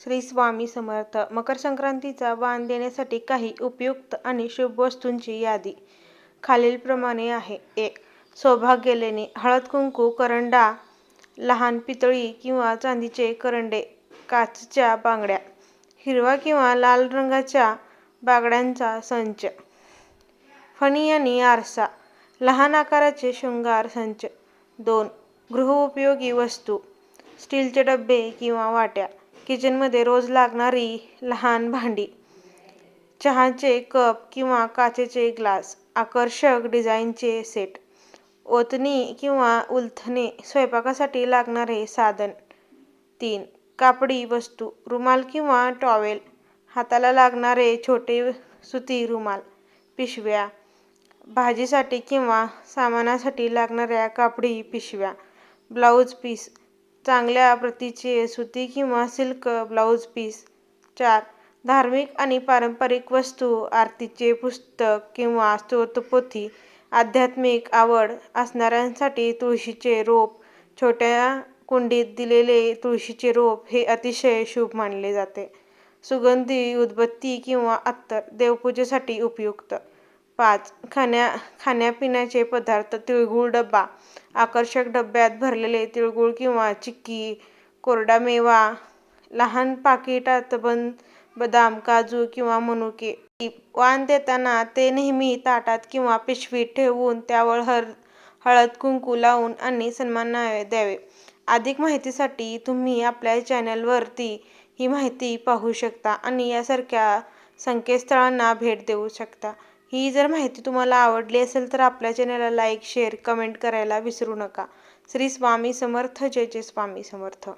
श्री स्वामी समर्थ. मकर संक्रांतीचा वाण देण्यासाठी काही उपयुक्त आणि शुभ वस्तूंची यादी. खालीलप्रमाणे आहे. एक सौभाग्य लेणे हळद कुंकू करंडा लहान पितळी किंवा चांदीचे करंडे काचच्या बांगड्या हिरवा किंवा लाल रंगाच्या बांगड्यांचा संच फणी आणि आरसा लहान आकाराचे शृंगार संच. दोन गृहोपयोगी वस्तू स्टीलचे डबे किंवा वाट्या. किचनमध्ये रोज लागणारी लहान भांडी. चहाचे कप किंवा काचेचे ग्लास आकर्षक डिझाईनचे सेट ओतणी किंवा उलथणे स्वयंपाकासाठी लागणारे साधन. तीन कापडी वस्तू रुमाल किंवा टॉवेल हाताला लागणारे छोटे सुती रुमाल पिशव्या भाजीसाठी किंवा सामानासाठी लागणाऱ्या कापडी पिशव्या ब्लाऊज पीस चांगल्या प्रतीचे सुती किंवा सिल्क ब्लाऊज पीस. चार धार्मिक आणि पारंपरिक वस्तू आरतीचे पुस्तक किंवा स्तोत्रपोथी आध्यात्मिक आवड असणाऱ्यांसाठी तुळशीचे रोप छोट्या कुंडीत दिलेले तुळशीचे रोप हे अतिशय शुभ मानले जाते. सुगंधी उदबत्ती किंवा अत्तर देवपूजेसाठी उपयुक्त. पाच. खाण्या खाण्यापिण्याचे पदार्थ तिळगुळ डबा आकर्षक डब्यात भरलेले तिळगुळ किंवा चिक्की कोरडा मेवा लहान पाकिटात बन बदाम काजू किंवा मनुके. वाण देताना ते नेहमी ताटात किंवा पिशवीत ठेवून त्यावर हर हळद कुंकू लावून आणि सन्मान द्यावे. अधिक माहितीसाठी तुम्ही आपल्या चॅनलवरती ही माहिती पाहू शकता आणि यासारख्या संकेतस्थळांना भेट देऊ शकता. ही जर माहिती तुम्हाला आवडली असेल तर आपल्या चॅनलला लाईक शेअर कमेंट करायला विसरू नका. श्री स्वामी समर्थ जय जय स्वामी समर्थ.